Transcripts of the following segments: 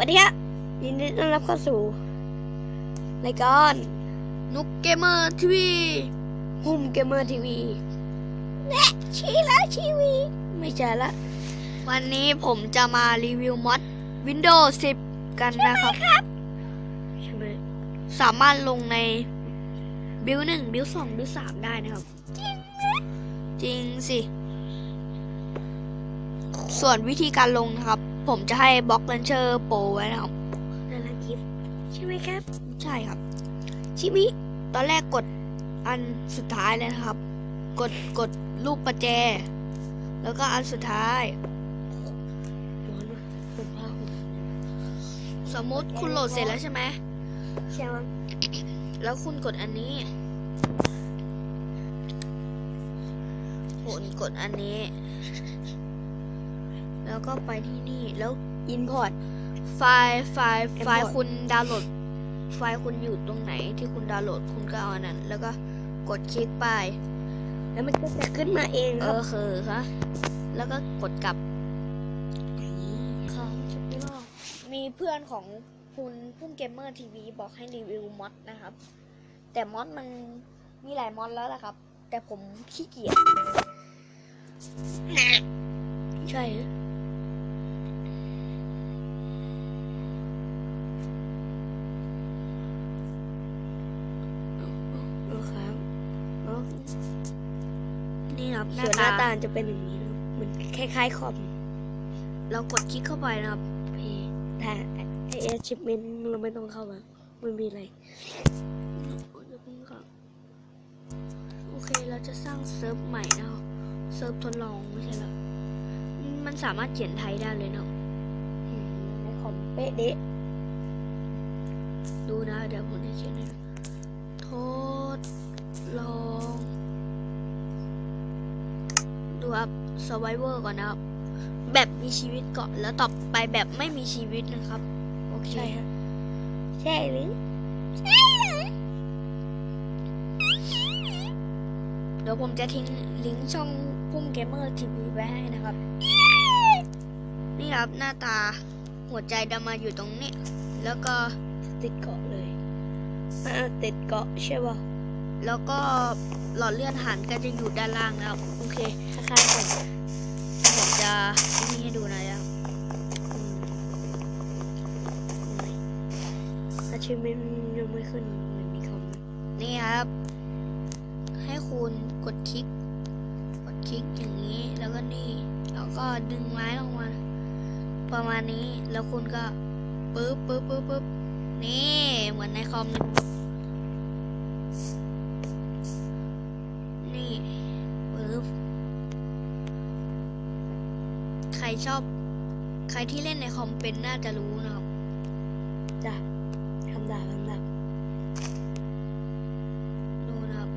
วัสดีครับยินดีต้อนรับเข้าสู่รายการนุกเกมเมอร์ทีวีหุ่มเกมเมอร์ทีวีและชีละชีวีไม่ใช่ละ วันนี้ผมจะมารีวิวมอด Windows 10 กันนะครับ ใช่ไหมสามารถลงในบิลหนึ่งบิลสองบิลสามได้นะครับ จริงสิ ส่วนวิธีการลงนะครับ ผมจะให้บล็อกเลนเชอร์โปรไว้นะครับนั่นละคลิปใช่ไหมครับ ใช่ครับ ชิมิ ตอนแรกกดอันสุดท้ายเลยนะครับ กดกดรูปประแจ แล้วก็อันสุดท้ายร้อนวะผมพาผมสมมติคุณโหลดเสร็จแล้วใช่ไหมใช่ไหมแล้วคุณกดอันนี้คุณกดอันนี้ แล้วก็ไปที่นี่แล้วอินพอร์ตไฟล์ไฟล์ Import ไฟล์คุณดาวน์โหลด ไฟล์คุณอยู่ตรงไหนที่คุณดาวน์โหลดคุณก็เอาอันนั้น แล้วก็กดคลิกไป แล้วมันก็จะขึ้นมาเองเอครับอคือคะแล้วก็กดกลับของชุดนี้ก็มีเพื่อนของคุณพุ่มเกมเมอร์ทีวีบอกให้รีวิวมอดนะครับ แต่มอดมันมีหลายมอดแล้วแหละครับ แต่ผมขี้เกียจ ใช่ เอานี่ครับหส่น้าวนหน้าตาตาจะเป็นอย่างนี้นะเหมือนคล้ายๆคอมเรากดคลิกเข้าไปนะครับพี่แต่ไอเอชิปเมนเราไม่ต้องเข้ามาไม่มีอะไรโอเคเราจะสร้างเซิร์ฟใหม่นะครับเซิร์ฟทดลองไม่ใช่เหรอมันสามารถเขียนไทยได้เลยเนาะอืมในคอมเป๊ะเดะดูนะ เดี๋ยวผมจะเขียนให้ดูทดลอง ดูครับ survivor ก่อนนะครับ แบบมีชีวิตก่อน แล้วต่อไปแบบไม่มีชีวิตนะครับ โอเค ใช่ฮะใช่หรือเดี๋ยวผมจะทิ้งลิงก์ช่องพุ่มเกมเมอร์ทีวีไว้ให้นะครับ นี่ครับหน้าตาหัวใจดำมาอยู่ตรงนี้ แล้วก็ติดเกาะเลยอ่าติดเกาะใช่ป่ะ แล้วก็หลอดเลือดหันก็จะอยู่ด้านล่างนะครับ โอเคคล้ายๆกันผมจะนี่ให้ดูนะครับอาชิเมนยังไม่ขึ้นเหมือนในคอมนะนี่ครับ ให้คุณกดคลิก กดคลิกอย่างนี้แล้วก็นี่ แล้วก็ดึงไม้ลงมา ประมาณนี้แล้วคุณก็ปึ๊บปึ๊บปึ๊บปึ๊บนี่เหมือนในคอม รชอบ ใครที่เล่นในคอมเป็นน่าจะรู้นะครับจ้ะทำดาบทำดาบดูนะครับ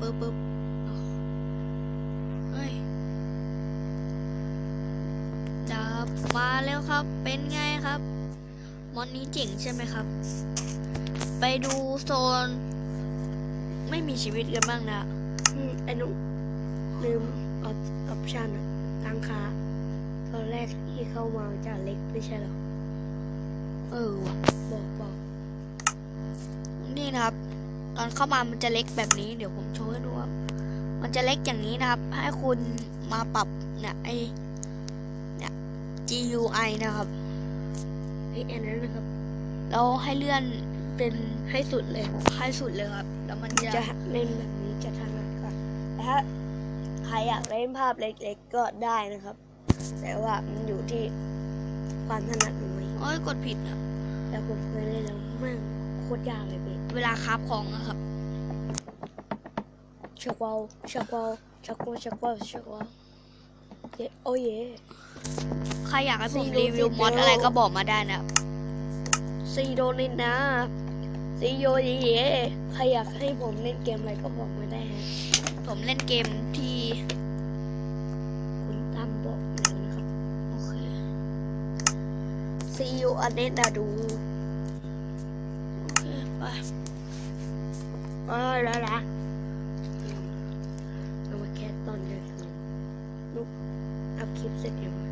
ปึ๊บปึ๊บอ้าวเฮ้ยจับมาแล้วครับเป็นไงครับ มอนนี้เจ๋งใช่ไหมครับ ไปดูโซน ไม่มีชีวิตกันบ้างนะ อืมไอ้นุลืมออปออปชันอะตั้งค่าต อนแรกที่เข้ามาจะเล็กไม่ใช่เหรอ เออว่ะบอกบอกนี่นะครับ ตอนเข้ามามันจะเล็กแบบนี้ เดี๋ยวผมโชว์ให้ดูครับ มันจะเล็กอย่างนี้นะครับ ให้คุณมาปรับเนี่ยไอเนี่ย GUI นะครับไอ้อันนั้นนะครับแล้วให้เลื่อนเป็นให้สุดเลย ให้สุดเลยครับ แล้วมันจะจะเล่นแบบนี้จะถนัดกว่าแต่ถ้าใครอยากเล่นภาพเล็กๆก็ได้นะครับ แต่ว่ามันอยู่ที่ความถนัดของมันโอ้ยกดผิดอะแต่ผมเคยเล่นแล้วแม่งโคตรยากเลยพี่เวลาคราฟของอะครับชักวาลชักวาลชักวาลชักวาลชักวาลเย้โอ้เย่ใครอยากให้ผมซีโร่รีวิวติดมอดแล้วอะไรก็บอกมาได้นะครับซีโดนินนะซีโยเย่เย่ใครอยากให้ผมเล่นเกมอะไรก็บอกมาได้ฮะผมเล่นเกมที่ ซีโออันเนตนาดูโอเคไปเออแล้วละเอามาแค่ตอนเดียวลูกอัพคลิปเสร็จยังวะ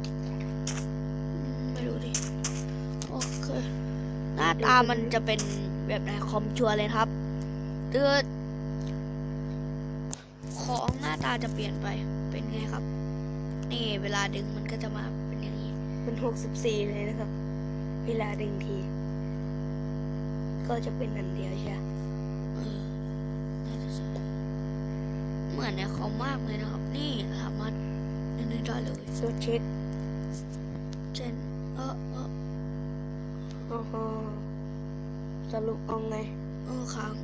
ไม่รู้ดิ โอเคน้าตามันจะเป็นแบบไหนคอมชัวร์เลยครับเตือของหน้าตาจะเปลี่ยนไปเป็นไงครับ นี่เวลาดึงมันก็จะมาเป็นอย่างนี้มันหกสิบสี่เลยนะครับ เวลาดึงที ก็จะเป็นอันเดียวใช่ไหมเออน่าจะใช่เหมือนในคอมมากเลยนะครับ นี่สามารถนี่ได้เลยสวดเช็คเช่นเออเออโอ้โหสรุปเอาไงเออค้าง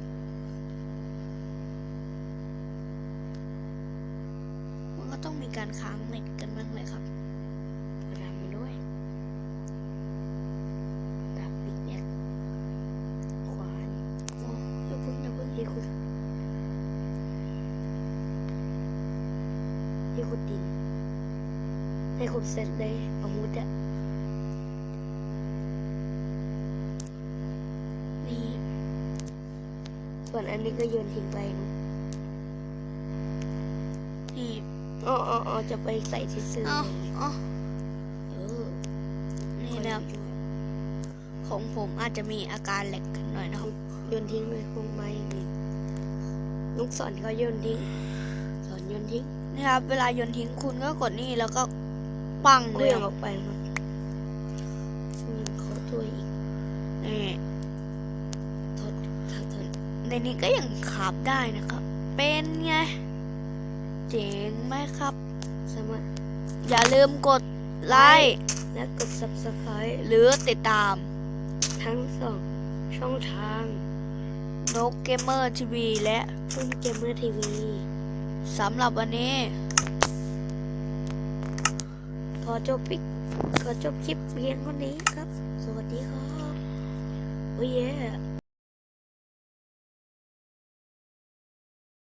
มันก็ต้องมีการค้างเน็ตกันบ้างเลยครับ ดามมาด้วยดามปิดเนี่ยขวาน โอ้อย่าเพึ่งอย่าเพึ่ง ที่คุณ ที่คุณดินให้คุณเสร็จเลยอาวุธอะนี่ส่วนอันนี้ก็โยนทิ้งไปนะนี่อ๋ออ๋ออ๋อจะไปใส่ที่ซื้อเอ้าเอ้าเออนี่นะครับของผมอาจจะมีอาการแหลกขึ้นหน่อยนะครับโยนทิ้งเลยคงไม่มีลูกศรเขาโยนทิ้งสอนโยนทิ้ง นี่ครับ เวลาโยนทิ้งคุณก็กดนี่แล้วก็ปังเคเลลื่ยองคอรับอกไปครับอืมขอตัวอีกนี่ถอดถอดถอดในนี้ก็ยังขับได้นะครับ เป็นไง เจ๋งไหมครับ สามารถอย่าลืมกดไลค์และกด subscribe หรือติดตาม ทั้งสองช่องทางนกเกมเมอร์ทีวีและช่องเกมเมอร์ทีวี สำหรับวันนี้ ขอจบปิกขอจบคลิปเพียงเท่านี้ครับ สวัสดีครับ โอ้ยเย่